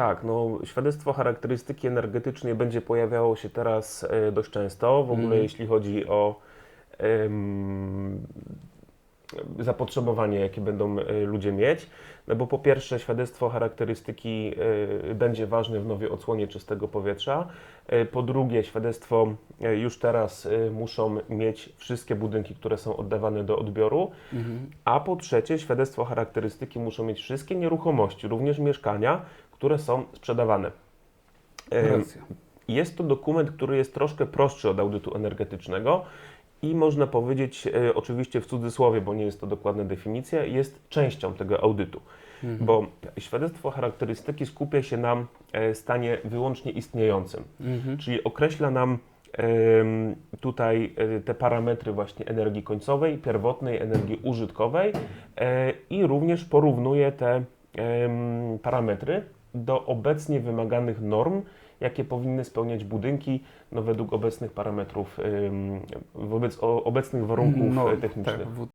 Tak, no świadectwo charakterystyki energetycznej będzie pojawiało się teraz e, dość często, w ogóle Mhm. jeśli chodzi o zapotrzebowanie, jakie będą e, ludzie mieć. No bo po pierwsze świadectwo charakterystyki e, będzie ważne w nowej odsłonie czystego powietrza. Po drugie świadectwo już teraz muszą mieć wszystkie budynki, które są oddawane do odbioru. Mhm. A po trzecie, świadectwo charakterystyki muszą mieć wszystkie nieruchomości, również mieszkania, które są sprzedawane. Racja. Jest to dokument, który jest troszkę prostszy od audytu energetycznego i można powiedzieć, e, oczywiście w cudzysłowie, bo nie jest to dokładna definicja, jest częścią tego audytu. Mhm. Bo świadectwo charakterystyki skupia się na e, stanie wyłącznie istniejącym. Mhm. Czyli określa nam tutaj e, te parametry właśnie energii końcowej, pierwotnej energii użytkowej i również porównuje te parametry do obecnie wymaganych norm, jakie powinny spełniać budynki no, według obecnych parametrów, wobec obecnych warunków No, technicznych. Tak,